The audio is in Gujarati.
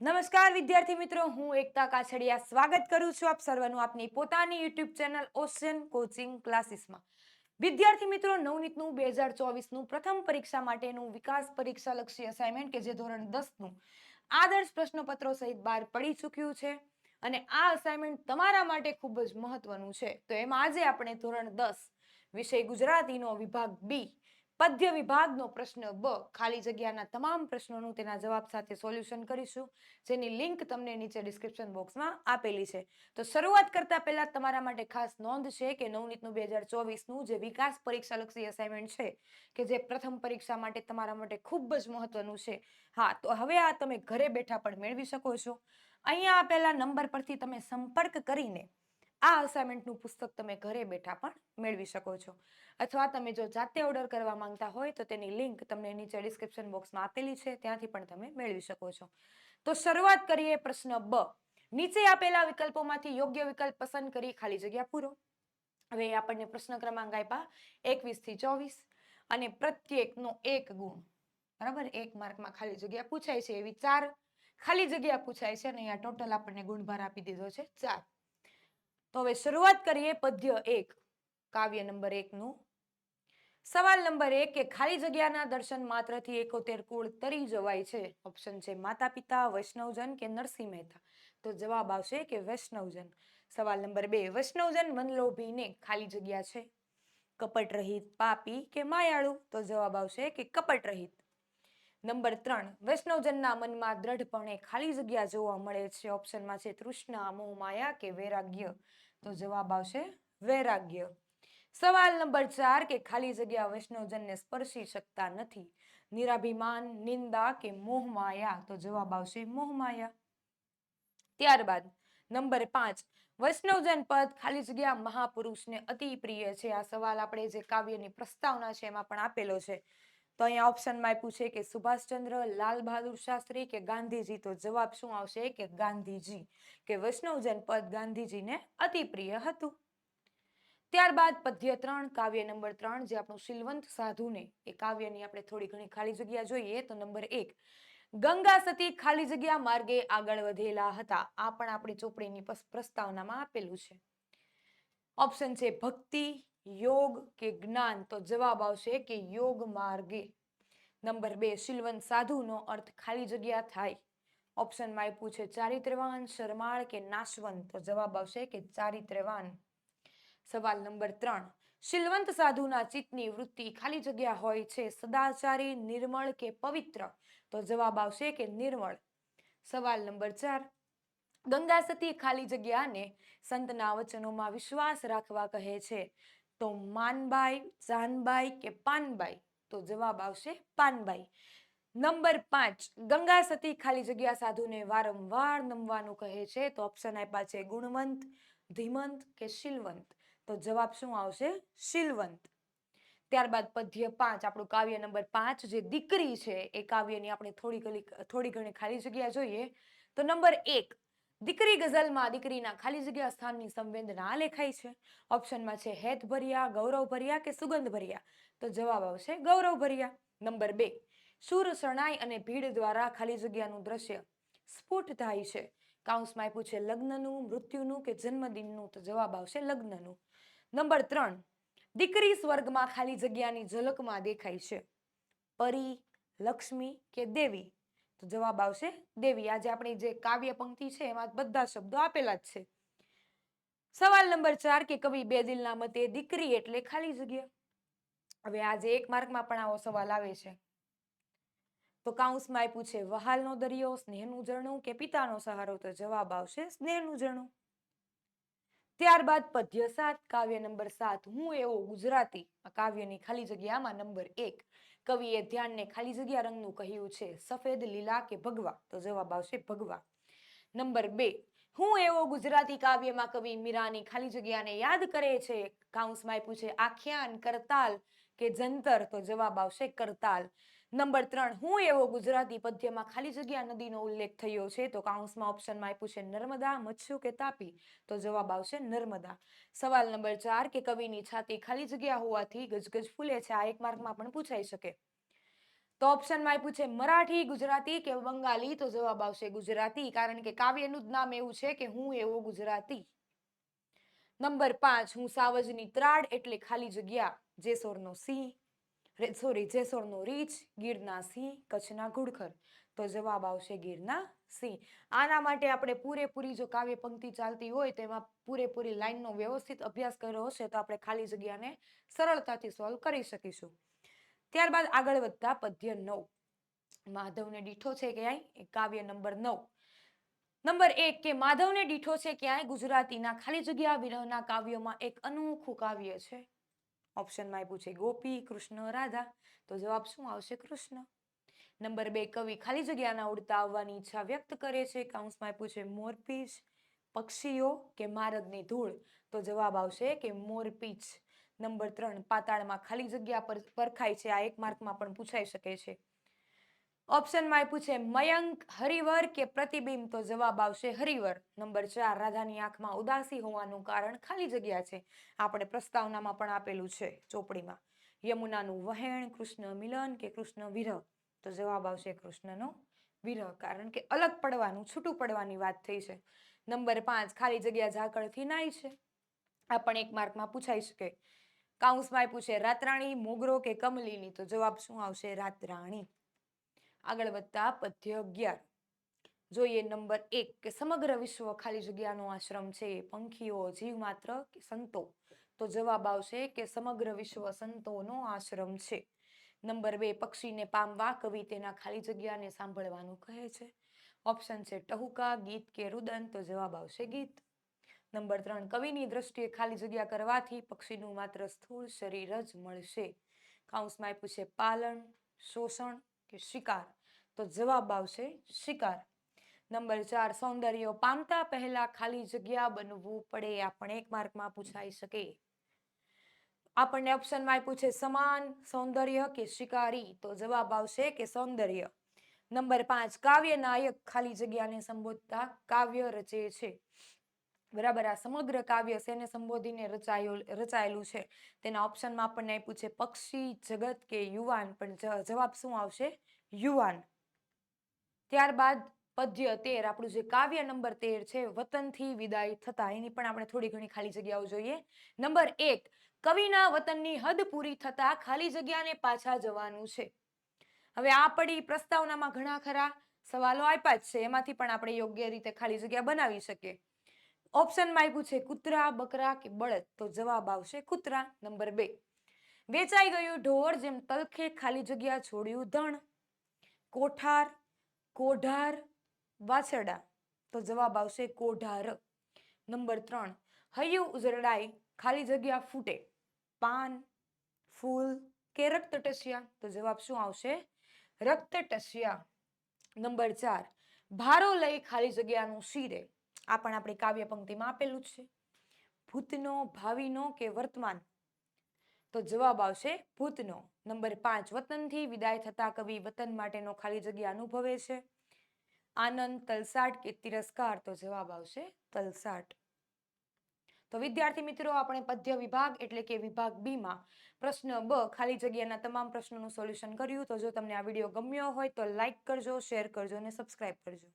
નમસ્કાર, વિદ્યાર્થી મિત્રો. હું એકતા કાછડિયા સ્વાગત કરું છું આપ સર્વનું આપની પોતાની યુટ્યુબ ચેનલ ઓશન કોચિંગ ક્લાસીસમાં. વિદ્યાર્થી મિત્રો, નવનીતનું બે હજાર ચોવીસનું પ્રથમ પરીક્ષા માટેનું વિકાસ પરીક્ષા લક્ષી અસાઇનમેન્ટ કે જે ધોરણ દસનું આદર્શ પ્રશ્નપત્રો સહિત બહાર પડી ચૂક્યું છે અને આ અસાઇનમેન્ટ તમારા માટે ખૂબ જ મહત્વનું છે. તો એમાં આજે આપણે ધોરણ દસ વિષય ગુજરાતીનો વિભાગ બી પદ્ય વિભાગનો પ્રશ્ન બ, ખાલી જગ્યાના તમામ પ્રશ્નોનું તેના જવાબ સાથે સોલ્યુશન કરીશું. જેની લિંક તમને નીચે ડિસ્ક્રિપ્શન બોક્સમાં આપેલી છે. તો શરૂઆત કરતા પહેલા તમારા માટે ખાસ નોંધ છે કે નવનીતનું બે હજાર ચોવીસનું જે વિકાસ પરીક્ષાલક્ષી અસાઇનમેન્ટ છે, કે જે પ્રથમ પરીક્ષા માટે તમારા માટે ખૂબ જ મહત્વનું છે. હા, તો હવે આ તમે ઘરે બેઠા પણ મેળવી શકો છો. અહીંયા આપેલા નંબર પરથી તમે સંપર્ક કરીને આ અસાઇનમેન્ટનું પુસ્તક તમે ઘરે બેઠા પણ મેળવી શકો છો. અથવા તમે જો જાતે ઓર્ડર કરવા માંગતા હોય તો તેની લિંક તમને નીચે ડિસ્ક્રિપ્શન બોક્સમાં આપેલી છે, ત્યાંથી પણ તમે મેળવી શકો છો. તો શરૂઆત કરીએ પ્રશ્ન બ. નીચે આપેલા વિકલ્પોમાંથી યોગ્ય વિકલ્પ પસંદ કરી ખાલી જગ્યા પૂરો. હવે આપણને પ્રશ્ન ક્રમાંક આપ્યા, એકવીસથી ચોવીસ અને પ્રત્યેકનો એક ગુણ. બરાબર? એક માર્કમાં ખાલી જગ્યા પૂછાય છે એવી ચાર ખાલી જગ્યા પૂછાય છે અને અહીંયા ટોટલ આપણને ગુણભાર આપી દીધો છે ચાર. તો હવે શરૂઆત કરીએ પદ્ય એક, કાવ્ય નંબર એકનું સવાલ નંબર એક કે ખાલી જગ્યાના દર્શન માત્રથી એકોતેર કુળ તરી જવાય છે? ઓપ્શન છે માતા પિતા વૈષ્ણવજન કે નરસિંહ મહેતા? તો જવાબ આવશે કે વૈષ્ણવજન. સવાલ નંબર બે, વૈષ્ણવજન મનલોભીને ખાલી જગ્યા છે? કપટ રહિત પાપી કે માયાળુ? તો જવાબ આવશે કે કપટ રહિત. નંબર ત્રણ, વૈષ્ણવજનના મનમાં દ્રઢપણે ખાલી જગ્યા જોવા મળે છે? ઓપ્શનમાં છે તૃષ્ણા, મોહ, માયા કે વૈરાગ્ય? તો જવાબ આવશે વૈરાગ્ય. સવાલ નંબર ચાર કે ખાલી જગ્યા વૈષ્ણવજનને સ્પર્શી શકતા નથી. નિરાભિમાન, નિંદા કે મોહમાયા? તો જવાબ આવશે મોહમાયા. ત્યારબાદ નંબર પાંચ. વૈષ્ણવજન પદ ખાલી જગ્યા મહાપુરુષને અતિ પ્રિય છે. આ સવાલ આપણે જે કાવ્યની પ્રસ્તાવના છે એમાં પણ આપેલો છે. તો અહીંયા ઓપ્શનમાં આપ્યું છે કે સુભાષચંદ્ર, લાલ બહાદુર શાસ્ત્રી કે ગાંધીજી. તો જવાબ શું આવશે? કે ગાંધીજી. કે વૈષ્ણવજન પદ ગાંધીજીને અતિ પ્રિય હતું. ત્યારબાદ પદ્ય ત્રણ, કાવ્ય નંબર ત્રણ, જે આપણું શીલવંત સાધુને, એ કાવ્યની આપણે થોડી ઘણી ખાલી જગ્યા જોઈએ, તો નંબર એક, ગંગા સતી ખાલી જગ્યા માર્ગે આગળ વધેલા હતા. આ પણ આપણી ચોપડીની પ્રસ્તાવનામાં આપેલું છે. ઓપ્શન છે ભક્તિ યોગ કે જ્ઞાન? તો જવાબ આવશે કે યોગ માર્ગે. નંબર બે સિલવન સાધુનો અર્થ ખાલી જગ્યા થાય. ઓપ્શનમાં આપ્યું છે ચારિત્રવાન શરમાળ કે નાશવંત? તો જવાબ આવશે કે ચારિત્રવાન સવાલ નંબર ત્રણ શીલવંત સાધુના ચિત્તની વૃત્તિ ખાલી જગ્યા હોય છે, સદાચારી, નિર્મળ કે પવિત્ર? તો જવાબ આવશે કે નિર્મળ. સવાલ નંબર ચાર, ગંગા સતી ખાલી જગ્યાને સંતના વચનોમાં વિશ્વાસ રાખવા કહે છે. તો માનબાઈ, જાનબાઈ કે પાનબાઈ? તો જવાબ આવશે પાનબાઈ. નંબર પાંચ, ગંગા સતી ખાલી જગ્યા સાધુને વારંવાર નમવાનું કહે છે, તો ઓપ્શન આપ્યા છે ગુણવંત, ધીમંત કે શીલવંત? તો જવાબ શું આવશે? શીલવંત. ત્યારબાદ પદ્ય પાંચ, આપણું કાવ્ય નંબર પાંચ, જે દીકરી છે, એ કાવ્યની આપણે થોડી થોડી ઘણી ખાલી જગ્યા જોઈએ. તો નંબર એક દીકરી ગઝલમાં દીકરીના ખાલી જગ્યા સ્થાનની સંવેદના લેખાય છે. ઓપ્શનમાં છે, હેત ભર્યા, ગૌરવ ભર્યા કે સુગંધ ભર્યા? તો જવાબ આવશે, ગૌરવ ભર્યા. નંબર બે, સુર, શરણાઈ અને ભીડ દ્વારા ખાલી જગ્યાનું દ્રશ્ય સ્ફુટ થાય છે. કાઉન્સમાં આપ્યું છે, લગ્નનું, મૃત્યુનું કે જન્મદિનનું? તો જવાબ આવશે, લગ્નનું. નંબર ત્રણ, દીકરી સ્વર્ગમાં ખાલી જગ્યાની ઝલકમાં દેખાય છે. પરી, લક્ષ્મી કે દેવી? તો જવાબ આવશે દેવી. આજે આપણી જે કાવ્ય પંક્તિ છે, એમાં બધા શબ્દો આપેલા જ છે. સવાલ નંબર ચાર કે કવિ બે દિલના મતે દીકરી એટલે ખાલી જગ્યા? હવે આજે એક માર્કમાં પણ આવો સવાલ આવે છે. તો કાઉન્સમાં આપ્યું છે, વહાલનો દરિયો, સ્નેહનું ઝરણું કે પિતાનો સહારો? તો જવાબ આવશે સ્નેહનું ઝરણું. ત્યારબાદ પદ્ય સાત કાવ્ય નંબર સાત. હું એવો ગુજરાતી કાવ્યની ખાલી જગ્યામાં નંબર એક. કવિએ ધ્યાનને ખાલી જગ્યા રંગનું કહ્યું છે, સફેદ, લીલા કે ભગવા? તો જવાબ આવશે ભગવા. નંબર બે. હું એવો ગુજરાતી કાવ્યમાં કવિ મીરાની ખાલી જગ્યાને યાદ કરે છે? કાઉન્સમાં આપ્યું છે, આખ્યાન કરતાલ કે જંતર? તો જવાબ આવશે કરતાલ. નંબર ત્રણ, હું એવો ગુજરાતી પદ્યમાં ખાલી જગ્યા નદીનો ઉલ્લેખ થયો છે તો કાઉન્સમાં ઓપ્શનમાં આપ્યું છે નર્મદા મચ્છુ કે તાપી? તો જવાબ આવશે નર્મદા. સવાલ નંબર ચાર, કે કવિની છાતી ખાલી જગ્યા હોવાથી ગજગજ ફૂલે છે, આ એક માર્કમાં પણ પૂછાઈ શકે. તો ઓપ્શનમાં આપ્યું છે મરાઠી, ગુજરાતી કે બંગાળી? તો જવાબ આવશે ગુજરાતી, કારણ કે કાવ્યનું જ નામ એવું છે કે હું એવો ગુજરાતી. નંબર પાંચ, હું સાવજની ત્રાડ એટલે ખાલી જગ્યા, જેસોરનો સિંહ. સોરી જેસોરનો રીચ ગીરના સિંહ, કચ્છના ઘુડખર તો જવાબ આવશે ગીરના સિંહ. આના માટે આપણે પૂરેપૂરી જો કાવ્ય પંક્તિ ચાલતી હોય તો એમાં પૂરેપૂરી લાઈનનો વ્યવસ્થિત અભ્યાસ કર્યો હશે તો આપણે ખાલી જગ્યાને સરળતાથી સોલ્વ કરી શકીશું. ત્યારબાદ આગળ વધતા પદ્ય નવ. માધવને દીઠો છે ક્યાંય? કાવ્ય નંબર નવ. નંબર એક, કે માધવને દીઠો છે ક્યાંય? ગુજરાતીના ખાલી જગ્યા વિરહના કાવ્યોમાં એક અનોખું કાવ્ય છે. ઓપ્શનમાં આપ્યું છે, ગોપી, કૃષ્ણ, રાધા. તો જવાબ શું આવશે? કૃષ્ણ. નંબર બે, કવિ ખાલી જગ્યાના ઉડતા આવવાની ઈચ્છા વ્યક્ત કરે છે. કાઉન્સમાં આપ્યું છે, મોરપીચ, પક્ષીઓ કે મારદની ધૂળ. તો જવાબ આવશે કે મોરપીચ. નંબર ત્રણ, પાતાળમાં ખાલી જગ્યા પર, પરખાય છે. આ એક માર્કમાં પણ પૂછાઈ શકે છે. ઓપ્શનમાં આપ્યું છે મયંક હરિવર કે પ્રતિબિંબ. તો જવાબ આવશે હરિવર. નંબર ચાર રાધાની આંખમાં ઉદાસી હોવાનું કારણ ખાલી જગ્યા છે. આપણે પ્રસ્તાવનામાં પણ આપેલું છે ચોપડીમાં. યમુનાનું વહેણ, કૃષ્ણ મિલન કે કૃષ્ણ વિરહ? તો જવાબ આવશે કૃષ્ણનો વિરહ, કારણ કે અલગ પડવાનું, છૂટું પડવાની વાત થઈ છે. નંબર પાંચ, ખાલી જગ્યા ઝાકળથી નાય છે. આ પણ એક માર્કમાં પૂછાઈ શકે. કાઉન્સમાં આપ્યું છે રાતરાણી, મોગરો કે કમલીની? તો જવાબ શું આવશે? રાતરાણી. આગળ વધતા પદ્ય અગિયાર જોઈએ નંબર એક, કે સમગ્ર વિશ્વ ખાલી જગ્યાનો આશ્રમ છે, પંખીઓ, જીવ માત્ર કે સંતો? તો જવાબ આવશે કે સમગ્ર વિશ્વ સંતોનો આશ્રમ છે. નંબર બે, પક્ષીને પામવા કવિ તેના ખાલી જગ્યાને સાંભળવાનું કહે છે. ઓપ્શન છે ટહુકા, ગીત કે રુદન, તો જવાબ આવશે ગીત. નંબર ત્રણ, કવિની દ્રષ્ટિએ ખાલી જગ્યા કરવાથી પક્ષીનું માત્ર સ્થૂળ શરીર જ મળશે. કાઉન્સમાં આપ્યું છે પાલન, શોષણ કે શિકાર. તો જવાબ આવશે શિકાર. નંબર ચાર, સૌંદર્ય પામતા પહેલા ખાલી જગ્યા બનવું પડે. આ પણ એક માર્કમાં પૂછાઈ શકે. આપણને ઓપ્શનમાં આપ્યું પૂછે સમાન, સૌંદર્ય કે શિકારી? તો જવાબ આવશે કે સૌંદર્ય. નંબર પાંચ કાવ્ય નાયક ખાલી જગ્યાને સંબોધતા કાવ્ય રચે છે. બરાબર, આ સમગ્ર કાવ્ય શેને સંબોધીને રચાયું, રચાયેલું છે. તેના ઓપ્શનમાં આપણને આપ્યું છે, પક્ષી, જગત કે યુવાન? પણ જવાબ શું આવશે? યુવાન. ત્યારબાદ પદ્ય તેર, આપણું જે કાવ્ય નંબર તેર છે, વતનથી વિદાય થતા. એની પણ આપણે થોડી ઘણી ખાલી જગ્યાઓ જોઈએ. નંબર એક, કવિના વતનની હદ પૂરી થતા ખાલી જગ્યાને પાછા જવાનું છે. હવે આ પડી પ્રસ્તાવનામાં ઘણા ખરા સવાલો આપ્યા જ છે. એમાંથી પણ આપણે યોગ્ય રીતે ખાલી જગ્યા બનાવી શકીએ. ઓપ્શનમાં આપ્યું છે કૂતરા, બકરા કે બળદ? તો જવાબ આવશે કૂતરા નંબર બે. વેચાઈ ગયું ઢોર જેમ તલખે ખાલી જગ્યા છોડ્યું ધણ. કોઠાર, કોઢાર, વાછરડા. તો જવાબ આવશે કોઢાર. નંબર ત્રણ. હૈયું ઉઝરડાય ખાલી જગ્યા ફૂટે. પાન, ફૂલ કે રક્તટસ્યા તો જવાબ શું આવશે? રક્ત ટસ્યા. નંબર ચાર. ભારો લઈ ખાલી જગ્યાનું શીરે. આ પણ આપણી કાવ્ય પંક્તિમાં આપેલું જ છે. ભૂતનો, ભાવિનો કે વર્તમાન? તો જવાબ આવશે ભૂતનો. નંબર પાંચ, વતનથી વિદાય થતા કવિ વતન માટેનો ખાલી જગ્યા અનુભવે છે. આનંદ, તલસાટ કે તિરસ્કાર? તો જવાબ આવશે તલસાટ. તો વિદ્યાર્થી મિત્રો, આપણે પદ્ય વિભાગ એટલે કે વિભાગ બી માં પ્રશ્ન બ, ખાલી જગ્યાના તમામ પ્રશ્નોનું સોલ્યુશન કર્યું. તો જો તમને આ વીડિયો ગમ્યો હોય તો લાઈક કરજો, શેર કરજો અને સબસ્ક્રાઇબ કરજો.